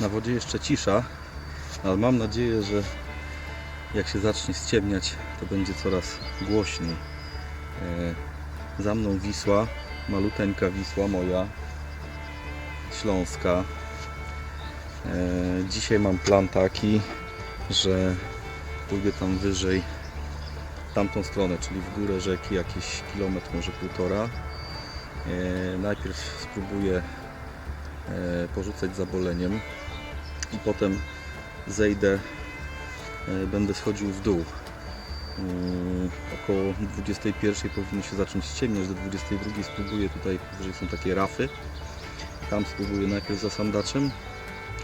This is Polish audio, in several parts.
Na wodzie jeszcze cisza, ale mam nadzieję, że jak się zacznie ściemniać, to będzie coraz głośniej. E, Za mną Wisła, maluteńka Wisła moja, śląska. E, Dzisiaj mam plan taki, że pójdę tam wyżej, tamtą stronę, czyli w górę rzeki, jakieś kilometr, może półtora. E, Najpierw spróbuję e, porzucać zaboleniem i potem zejdę, e, będę schodził w dół. Mm, Około 21 powinno się zacząć ściemniać, do 22 spróbuję tutaj, wyżej są takie rafy. Tam spróbuję najpierw za sandaczem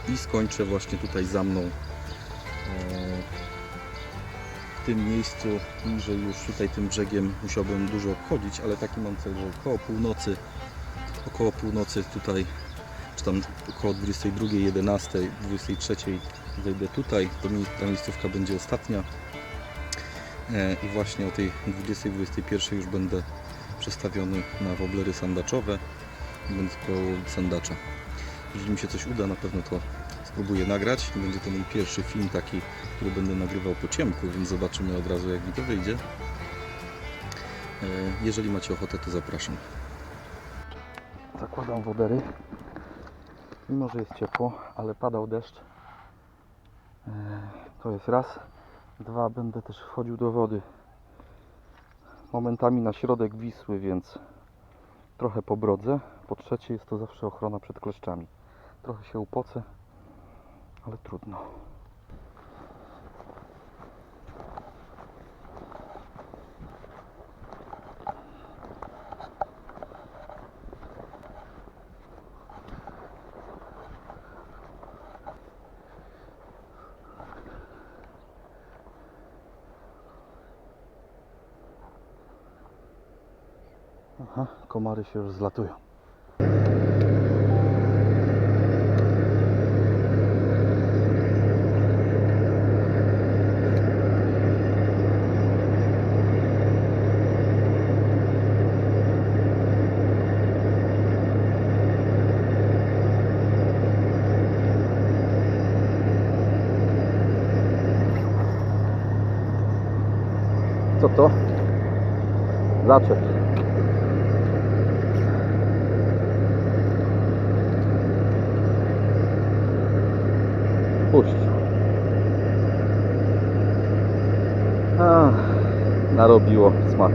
i skończę właśnie tutaj za mną. e, W tym miejscu, niżej już tutaj tym brzegiem musiałbym dużo obchodzić, ale taki mam cel, że około północy, około północy tutaj, tam około 22, 11, 23 zejdę tutaj, to ta miejscówka będzie ostatnia. E, I właśnie o tej 20-21 już będę przestawiony na woblery sandaczowe. Będę spróbował sandacza. Jeżeli mi się coś uda, na pewno to spróbuję nagrać. Będzie to mój pierwszy film taki, który będę nagrywał po ciemku, więc zobaczymy od razu jak mi to wyjdzie. E, Jeżeli macie ochotę, to zapraszam. Zakładam wodery. Mimo, że jest ciepło, ale padał deszcz. E, To jest raz. Dwa, będę też wchodził do wody. Momentami na środek Wisły, więc trochę pobrodzę. Po trzecie, jest to zawsze ochrona przed kleszczami. Trochę się upocę, ale trudno. Aha, komary się już zlatują. Co to? Zaczep. Puść. A, narobiło smaku.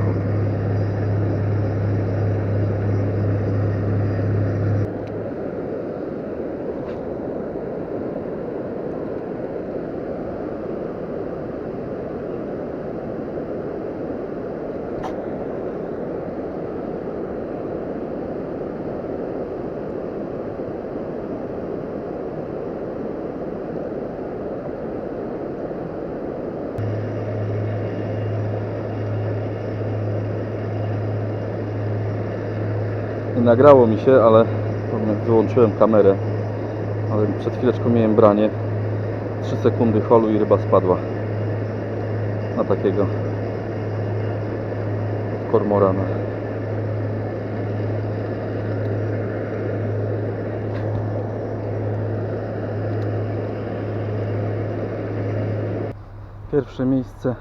Nie nagrało mi się, ale wyłączyłem kamerę. Ale przed chwileczką miałem branie. 3 sekundy holu i ryba spadła. Na takiego kormorana. Pierwsze miejsce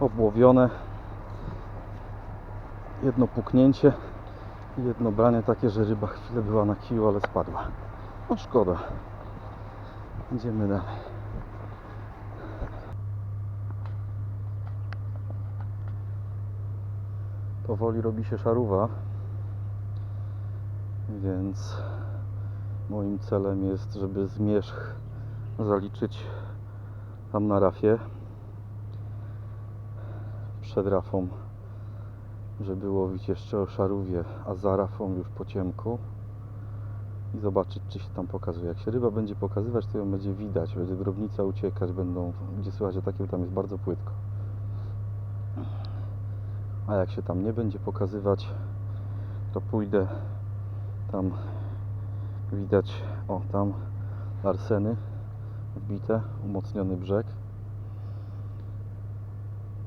obłowione. Jedno puknięcie i jedno branie takie, że ryba chwilę była na kiju, ale spadła. No szkoda. Idziemy dalej. Powoli robi się szaruwa, więc moim celem jest, żeby zmierzch zaliczyć tam na rafie. Przed rafą żeby łowić jeszcze o szarówie, a za rafą już po ciemku i zobaczyć, czy się tam pokazuje. Jak się ryba będzie pokazywać, to ją będzie widać, będzie drobnica uciekać, będą, będzie słychać ataki, tam jest bardzo płytko. A jak się tam nie będzie pokazywać, to pójdę tam widać, o tam arseny wbite, umocniony brzeg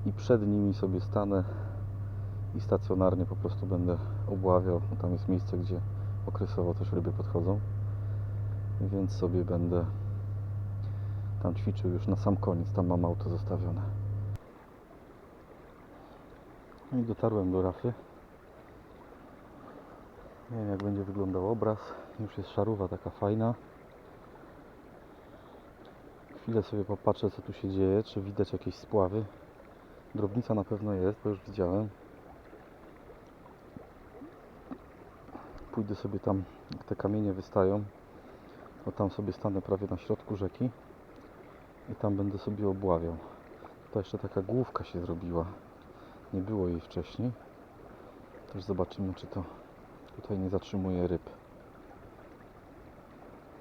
i przed nimi sobie stanę i stacjonarnie po prostu będę obławiał. Tam jest miejsce, gdzie okresowo też ryby podchodzą. więc sobie będę tam ćwiczył już na sam koniec. Tam mam auto zostawione. No i dotarłem do rafy. Nie wiem jak będzie wyglądał obraz. Już jest szaruwa taka fajna. Chwilę sobie popatrzę co tu się dzieje, czy widać jakieś spławy. Drobnica na pewno jest, bo już widziałem. Pójdę sobie tam, jak te kamienie wystają, bo tam sobie stanę prawie na środku rzeki i tam będę sobie obławiał. To jeszcze taka główka się zrobiła. Nie było jej wcześniej. Też zobaczymy, czy to tutaj nie zatrzymuje ryb.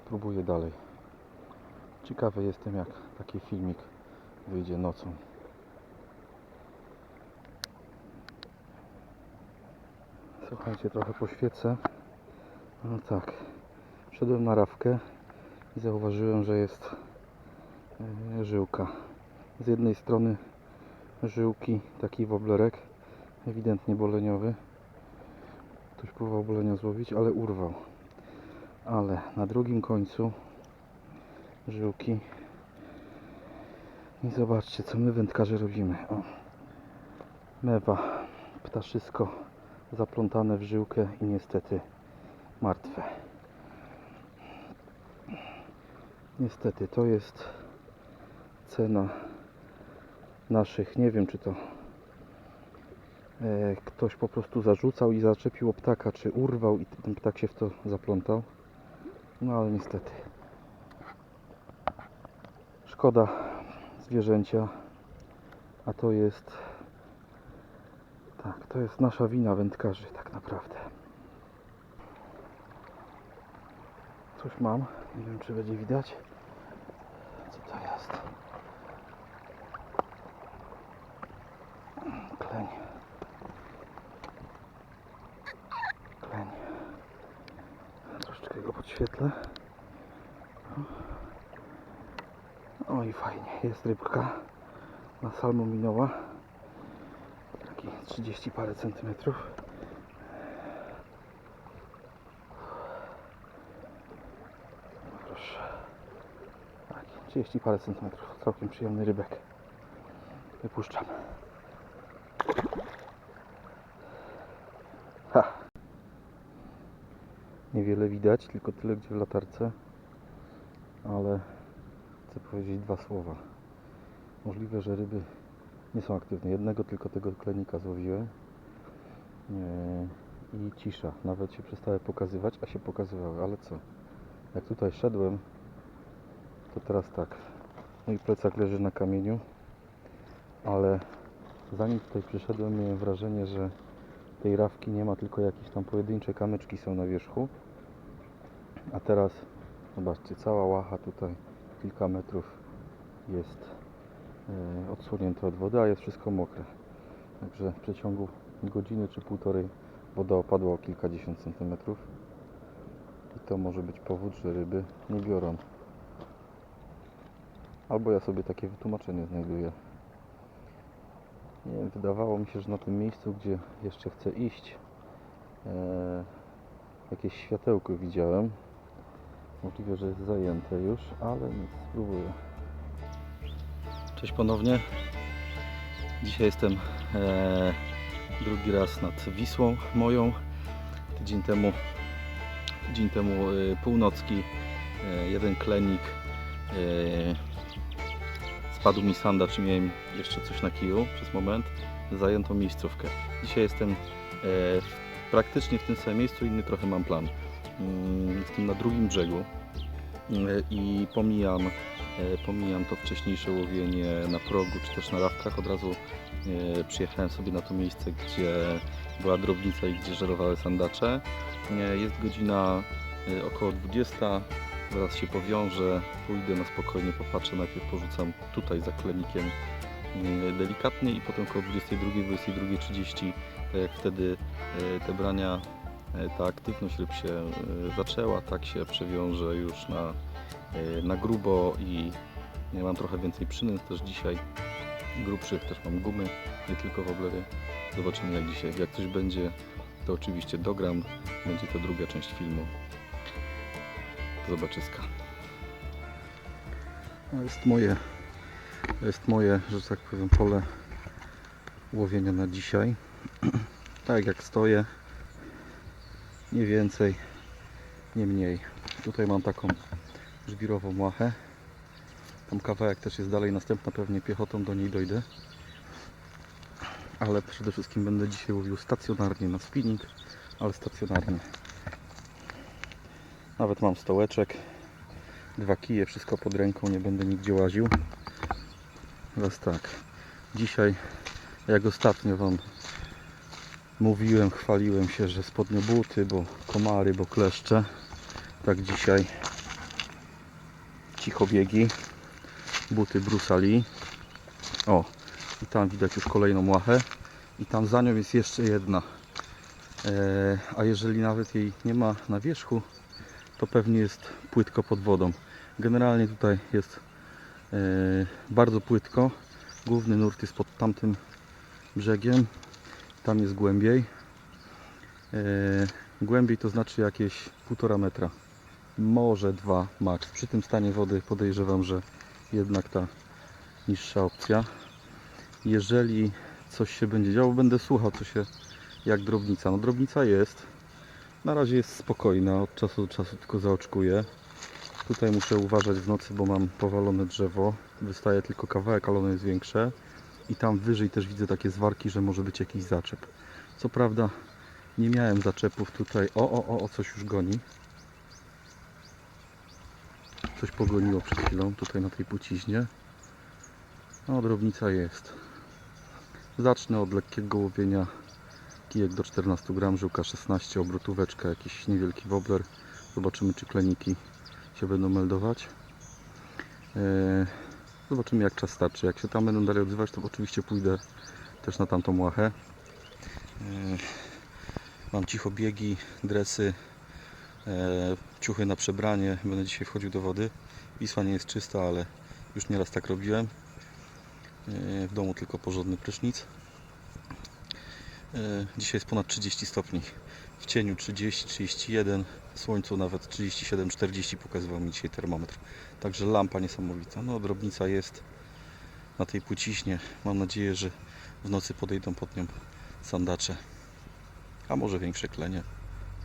Próbuję dalej. Ciekawy jestem, jak taki filmik wyjdzie nocą. Słuchajcie, trochę poświecę. No tak. Wszedłem na rawkę i zauważyłem, że jest e, żyłka. Z jednej strony żyłki, taki woblerek, ewidentnie boleniowy. Ktoś próbował bolenia złowić, ale urwał. Ale na drugim końcu żyłki. I zobaczcie, co my wędkarze robimy. O. Mewa, ptaszysko zaplątane w żyłkę i niestety martwe. Niestety, to jest cena naszych, nie wiem czy to e, ktoś po prostu zarzucał i zaczepił ptaka, czy urwał i ten ptak się w to zaplątał. No ale niestety. Szkoda zwierzęcia, a to jest tak, to jest nasza wina wędkarzy tak naprawdę. Coś mam, nie wiem czy będzie widać. Co to jest? Kleń. Kleń. Troszeczkę go podświetlę. O i fajnie, jest rybka na salmominowa. Taki 30 parę centymetrów. Proszę. Tak, 30 parę centymetrów. Całkiem przyjemny rybek. Wypuszczam. Ha. Niewiele widać, tylko tyle gdzie w latarce. Ale chcę powiedzieć dwa słowa. Możliwe, że ryby nie są aktywne. Jednego tylko tego klenika złowiłem. I cisza. Nawet się przestały pokazywać, a się pokazywały. Ale co? Jak tutaj szedłem, to teraz tak. Mój plecak leży na kamieniu, ale zanim tutaj przyszedłem, miałem wrażenie, że tej rawki nie ma, tylko jakieś tam pojedyncze kamyczki są na wierzchu. A teraz, zobaczcie, cała łacha tutaj, kilka metrów jest e, odsłonięte od wody, a jest wszystko mokre. Także w przeciągu godziny czy półtorej woda opadła o kilkadziesiąt centymetrów. I to może być powód, że ryby nie biorą. Albo ja sobie takie wytłumaczenie znajduję. Nie wiem, wydawało mi się, że na tym miejscu, gdzie jeszcze chcę iść, e, jakieś światełko widziałem. Możliwe, że jest zajęte już, ale nic, spróbuję. Cześć ponownie. Dzisiaj jestem e, drugi raz nad Wisłą moją. Tydzień temu, tydzień temu e, północki, e, jeden klenik. E, spadł mi sandacz i miałem jeszcze coś na kiju przez moment. Zajętą miejscówkę. Dzisiaj jestem e, praktycznie w tym samym miejscu, inny trochę mam plan. Mm, Jestem na drugim brzegu e, i pomijam E, Pomijam to wcześniejsze łowienie na progu czy też na rawkach. Od razu e, przyjechałem sobie na to miejsce, gdzie była drobnica i gdzie żerowały sandacze. E, Jest godzina około 20. Zaraz się powiążę, pójdę na spokojnie, popatrzę. Najpierw porzucam tutaj za klenikiem e, delikatnie i potem około 22, 22.30, tak jak wtedy e, te brania, e, ta aktywność ryb się e, zaczęła, tak się przewiążę już na na grubo i mam trochę więcej przynęt też dzisiaj grubszych, też mam gumy, nie tylko woblery. Zobaczymy jak dzisiaj, jak coś będzie to oczywiście dogram, będzie to druga część filmu. Zobaczyska. To jest moje, jest moje, że tak powiem, pole łowienia na dzisiaj. tak jak stoję, nie więcej, nie mniej. Tutaj mam taką żwirową łachę. Tam kawałek też jest dalej, następna pewnie piechotą do niej dojdę. Ale przede wszystkim będę dzisiaj łowił stacjonarnie na spinning, ale stacjonarnie. Nawet mam stołeczek, dwa kije, wszystko pod ręką, nie będę nigdzie łaził. Teraz tak, dzisiaj jak ostatnio Wam mówiłem, chwaliłem się, że spodnie buty, bo komary, bo kleszcze. Tak dzisiaj cichobiegi, buty Brusali. O, i tam widać już kolejną łachę. I tam za nią jest jeszcze jedna. E, a jeżeli nawet jej nie ma na wierzchu, to pewnie jest płytko pod wodą. Generalnie tutaj jest e, bardzo płytko. Główny nurt jest pod tamtym brzegiem. Tam jest głębiej. E, głębiej to znaczy jakieś 1,5 metra. Może 2 max. Przy tym stanie wody podejrzewam, że jednak ta niższa opcja. Jeżeli coś się będzie działo, będę słuchał co się jak drobnica. No drobnica jest. Na razie jest spokojna, od czasu do czasu tylko zaoczkuję. Tutaj muszę uważać w nocy, bo mam powalone drzewo. Wystaje tylko kawałek, ale ono jest większe. I tam wyżej też widzę takie zwarki, że może być jakiś zaczep. Co prawda nie miałem zaczepów tutaj. O, o, o, o coś już goni. Coś pogoniło przed chwilą tutaj na tej płciźnie. No, drobnica jest. Zacznę od lekkiego łowienia. Kijek do 14 gram, żyłka 16, obrotóweczka, jakiś niewielki wobbler. Zobaczymy, czy kleniki się będą meldować. Eee, Zobaczymy, jak czas starczy. Jak się tam będą dalej odzywać, to oczywiście pójdę też na tamtą łachę. Eee, Mam cicho biegi, dresy, eee, ciuchy na przebranie. Będę dzisiaj wchodził do wody. Wisła nie jest czysta, ale już nieraz tak robiłem. W domu tylko porządny prysznic. E, Dzisiaj jest ponad 30 stopni. W cieniu 30, 31, w słońcu nawet 37, 40 pokazywał mi dzisiaj termometr. Także lampa niesamowita. No, drobnica jest na tej płciźnie. Mam nadzieję, że w nocy podejdą pod nią sandacze. A może większe klenie,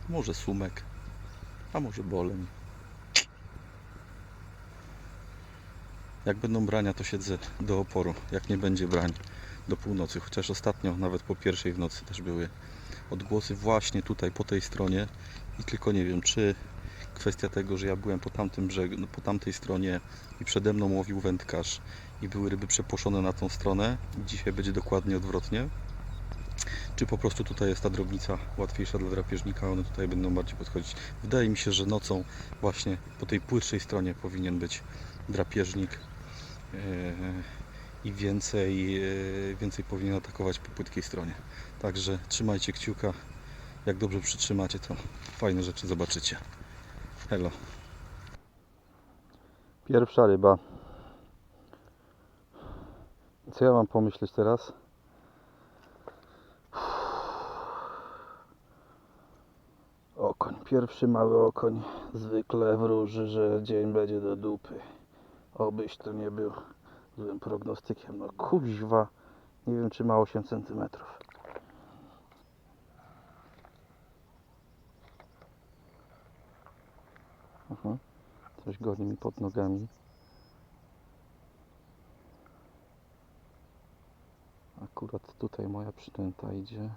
może sumek, a może boleń. Jak będą brania, to siedzę do oporu. Jak nie będzie brań, do północy. Chociaż ostatnio, nawet po pierwszej w nocy też były odgłosy właśnie tutaj, po tej stronie. I tylko nie wiem, czy kwestia tego, że ja byłem po tamtym brzegu, no, po tamtej stronie i przede mną łowił wędkarz i były ryby przepłoszone na tą stronę. Dzisiaj będzie dokładnie odwrotnie. Czy po prostu tutaj jest ta drobnica łatwiejsza dla drapieżnika, one tutaj będą bardziej podchodzić. Wydaje mi się, że nocą właśnie po tej płytszej stronie powinien być drapieżnik Eee, i więcej, e, więcej powinien atakować po płytkiej stronie. Także trzymajcie kciuka. Jak dobrze przytrzymacie, to fajne rzeczy zobaczycie. Hello. Pierwsza ryba. Co ja mam pomyśleć teraz? Okoń, pierwszy mały okoń zwykle wróży, że dzień będzie do dupy. Obyś to nie był złym prognostykiem. No kuźwa, nie wiem czy ma 8 cm. Aha, coś goni mi pod nogami. Akurat tutaj moja przynęta idzie.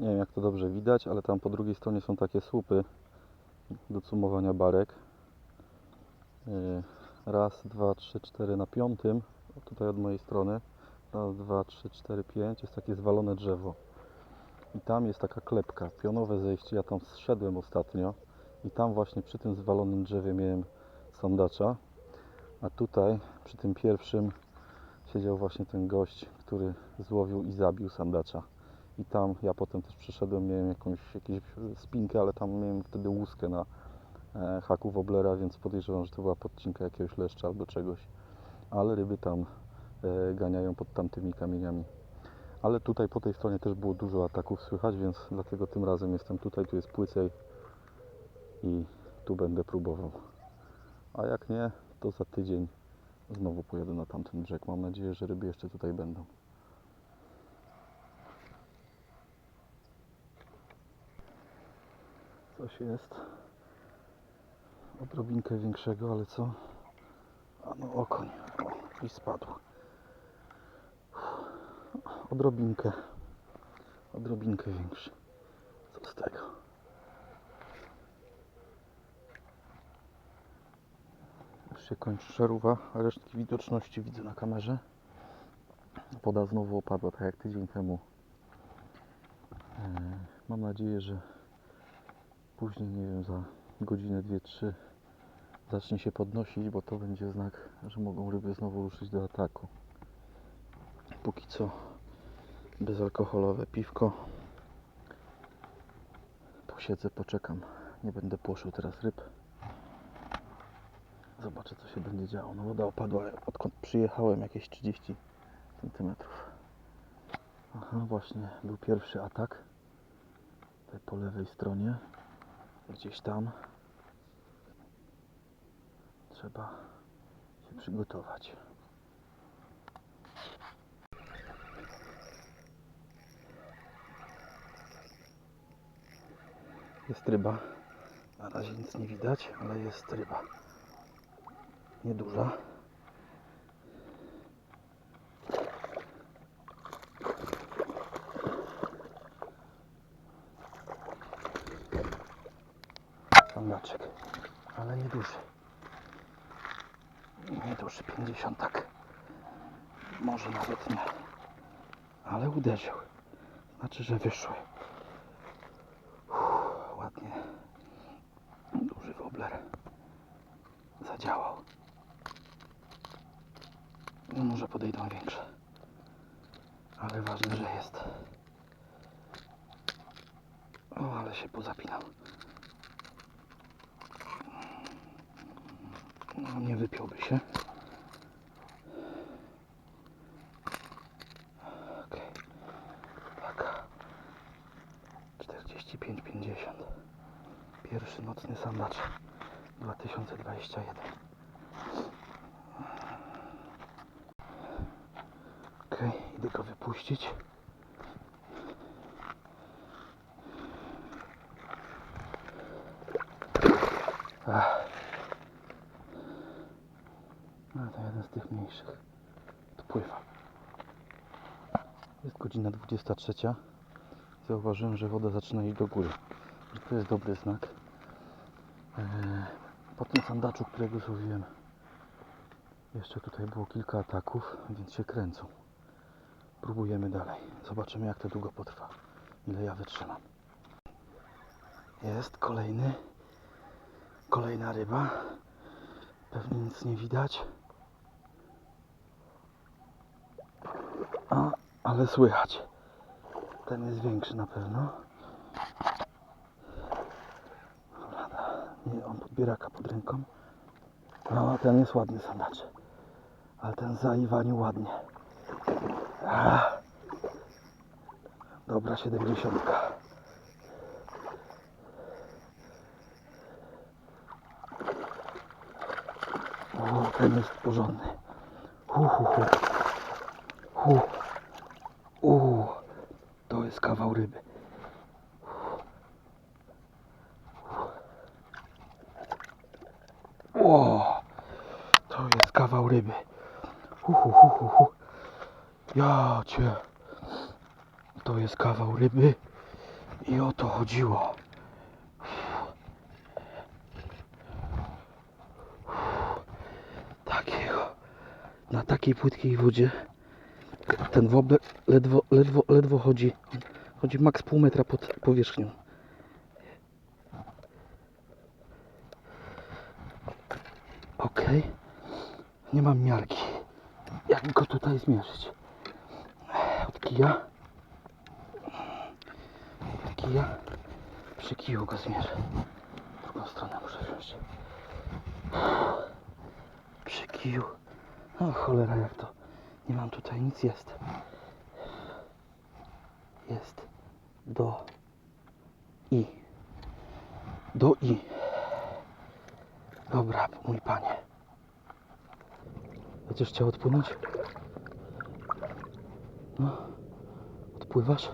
Nie wiem jak to dobrze widać, ale tam po drugiej stronie są takie słupy do cumowania barek. Yy, Raz, dwa, trzy, cztery na piątym, tutaj od mojej strony. Raz, dwa, trzy, cztery, pięć. Jest takie zwalone drzewo. I tam jest taka klepka, pionowe zejście. Ja tam zszedłem ostatnio i tam właśnie przy tym zwalonym drzewie miałem sandacza. A tutaj przy tym pierwszym siedział właśnie ten gość, który złowił i zabił sandacza. I tam ja potem też przyszedłem, miałem jakąś, jakąś spinkę, ale tam miałem wtedy łuskę na e, haku woblera, więc podejrzewam, że to była podcinka jakiegoś leszcza albo czegoś. ale ryby tam e, ganiają pod tamtymi kamieniami. Ale tutaj po tej stronie też było dużo ataków słychać, więc dlatego tym razem jestem tutaj, tu jest płycej i tu będę próbował. A jak nie, to za tydzień znowu pojadę na tamten brzeg. Mam nadzieję, że ryby jeszcze tutaj będą. Coś jest. Odrobinkę większego, ale co? A no okoń. O, i spadł. Odrobinkę. Odrobinkę większy. Co z tego? Już się kończy żarówa. Resztki widoczności widzę na kamerze. Woda znowu opadła, tak jak tydzień temu. E, Mam nadzieję, że później, nie wiem, za godzinę, dwie, trzy zacznie się podnosić, bo to będzie znak, że mogą ryby znowu ruszyć do ataku. Póki co bezalkoholowe piwko. Posiedzę, poczekam. Nie będę płoszył teraz ryb. Zobaczę, co się będzie działo. No woda opadła, odkąd przyjechałem, jakieś 30 centymetrów. Aha, właśnie był pierwszy atak. Tutaj po lewej stronie. Gdzieś tam. Trzeba się przygotować. Jest ryba. Na razie nic nie widać, ale jest ryba. Nieduża. 50 tak. Może nawet nie. Ale uderzył. Znaczy, że wyszły. Uff, ładnie. Duży wobler. Zadziałał. No może podejdą większe. Ale ważne, że jest. O, ale się pozapinał. No, nie wypiąłby się. Okej. Taka. 45,50. Pierwszy nocny sandacz 2021. Okej, idę go wypuścić. Ach. No to jeden z tych mniejszych. Tu pływa. Jest godzina 23. Zauważyłem, że woda zaczyna iść do góry. To jest dobry znak. Eee, Po tym sandaczu, którego złowiłem, jeszcze tutaj było kilka ataków, więc się kręcą. Próbujemy dalej. Zobaczymy, jak to długo potrwa. Ile ja wytrzymam. Jest kolejny. Kolejna ryba. Pewnie nic nie widać. A, ale słychać. Ten jest większy na pewno. Dobra, podbieraka pod ręką. No, ten jest ładny sandacz. Ale ten zaiwaniu ładnie. A, dobra, 70. O, ten jest porządny. Hu, hu, hu. Hu. U, to jest kawał ryby. O, to jest kawał ryby. Hu, hu, hu, hu, hu. Ja cię. To jest kawał ryby. I o to chodziło. Takiego. Na takiej płytkiej wodzie ten wobler ledwo, ledwo, ledwo chodzi. Chodzi maks pół metra pod powierzchnią. Ok. Nie mam miarki. Jak go tutaj zmierzyć? Od kija. Od kija. Przy kiju go zmierzę. Drugą stronę muszę wziąć. Przy kiju. O cholera, jak to? Nie mam tutaj nic, jest. Jest. Do. I. Do i. Dobra, mój panie. Będziesz chciał odpłynąć? No. Odpływasz?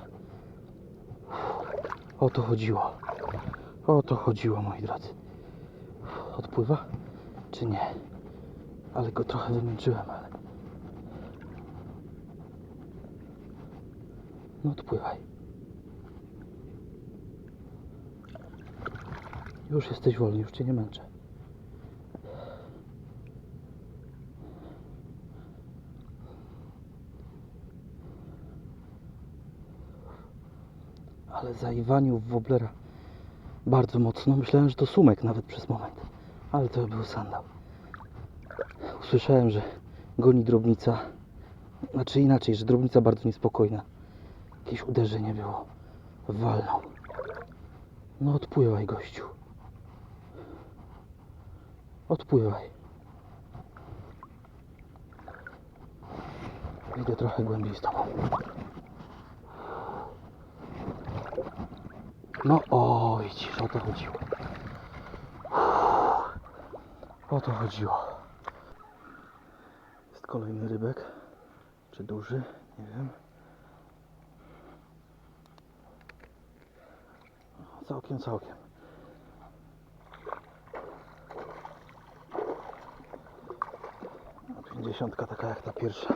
O to chodziło. O to chodziło, moi drodzy. Odpływa? Czy nie? Ale go trochę wymęczyłem, ale... No odpływaj. Już jesteś wolny, już cię nie męczę. Ale w woblera bardzo mocno. Myślałem, że to sumek nawet przez moment. Ale to był sandał. Usłyszałem, że goni drobnica. Znaczy inaczej, że drobnica bardzo niespokojna. Jakieś uderzenie było. Walnął. No odpływaj, gościu. Odpływaj. Idę trochę głębiej z tobą. No o, widzisz, o to chodziło. O to chodziło. Jest kolejny rybek. Czy duży? Nie wiem. Całkiem, całkiem. Pięćdziesiątka taka jak ta pierwsza.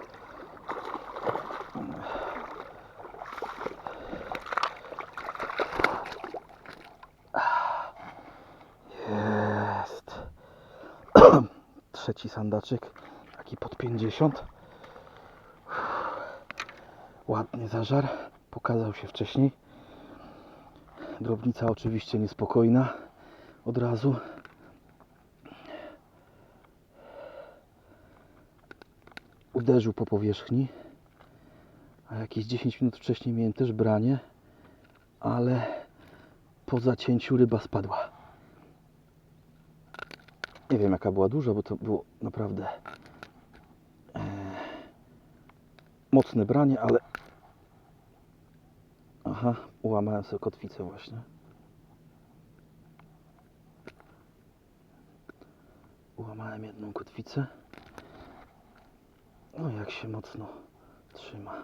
Jest. Trzeci sandaczyk. Taki pod 50. Ładnie zażar. Pokazał się wcześniej. Drobnica oczywiście niespokojna. Od razu. Uderzył po powierzchni. A jakieś 10 minut wcześniej miałem też branie. Ale po zacięciu ryba spadła. Nie wiem jaka była duża, bo to było naprawdę e, mocne branie, ale aha, ułamałem sobie kotwicę właśnie. Ułamałem jedną kotwicę. No jak się mocno trzyma.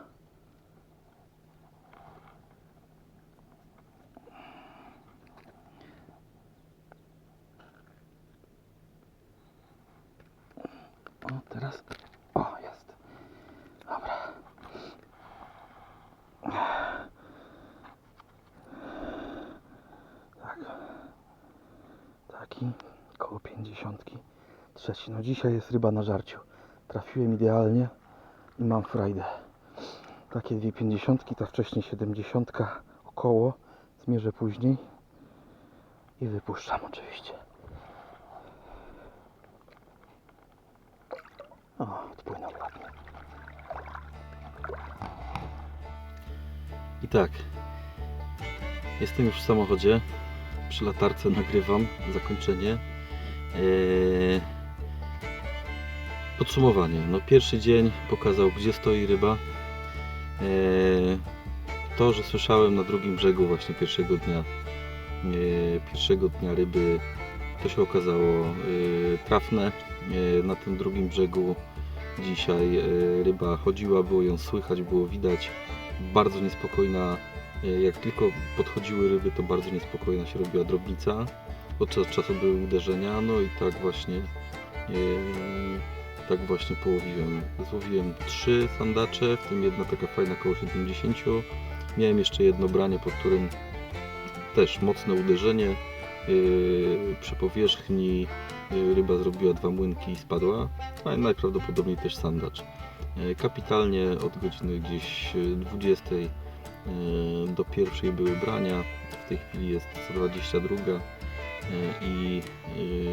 O, teraz. O, jest. Dobra. Tak. Taki koło pięćdziesiątki. Trzeci. No dzisiaj jest ryba na żarciu. Trafiłem idealnie i mam frajdę. Takie dwie pięćdziesiątki, ta wcześniej siedemdziesiątka około. Zmierzę później. I wypuszczam oczywiście. O, odpłynął ładnie. I tak, jestem już w samochodzie. Przy latarce nagrywam zakończenie. Eee, Podsumowanie. No, pierwszy dzień pokazał, gdzie stoi ryba. Eee, To, że słyszałem na drugim brzegu właśnie pierwszego dnia, eee, pierwszego dnia ryby, to się okazało trafne. Na tym drugim brzegu dzisiaj ryba chodziła, było ją słychać, było widać bardzo niespokojna. E, Jak tylko podchodziły ryby, to bardzo niespokojna się robiła drobnica. Od czasu, były uderzenia, no i tak właśnie e, tak właśnie połowiłem. Złowiłem trzy sandacze, w tym jedna taka fajna koło 70. Miałem jeszcze jedno branie, po którym też mocne uderzenie. e, Przy powierzchni ryba zrobiła dwa młynki i spadła, a najprawdopodobniej też sandacz. Kapitalnie od godziny gdzieś e, 20 e, do pierwszej były brania. W tej chwili jest 122 e, i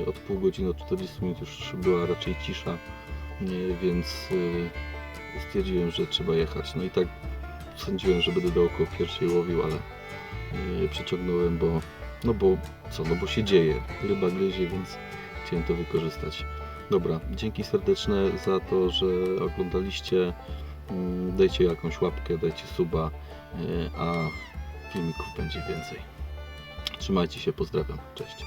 e, od pół godziny, od 40 minut już była raczej cisza, e, więc e, stwierdziłem, że trzeba jechać. No i tak sądziłem, że będę do około pierwszej łowił, ale e, przeciągnąłem, bo no bo co, no bo się dzieje. Ryba gryzie, więc chciałem to wykorzystać. Dobra, dzięki serdeczne za to, że oglądaliście. Mm, Dajcie jakąś łapkę, dajcie suba, a filmików będzie więcej. Trzymajcie się, pozdrawiam. Cześć.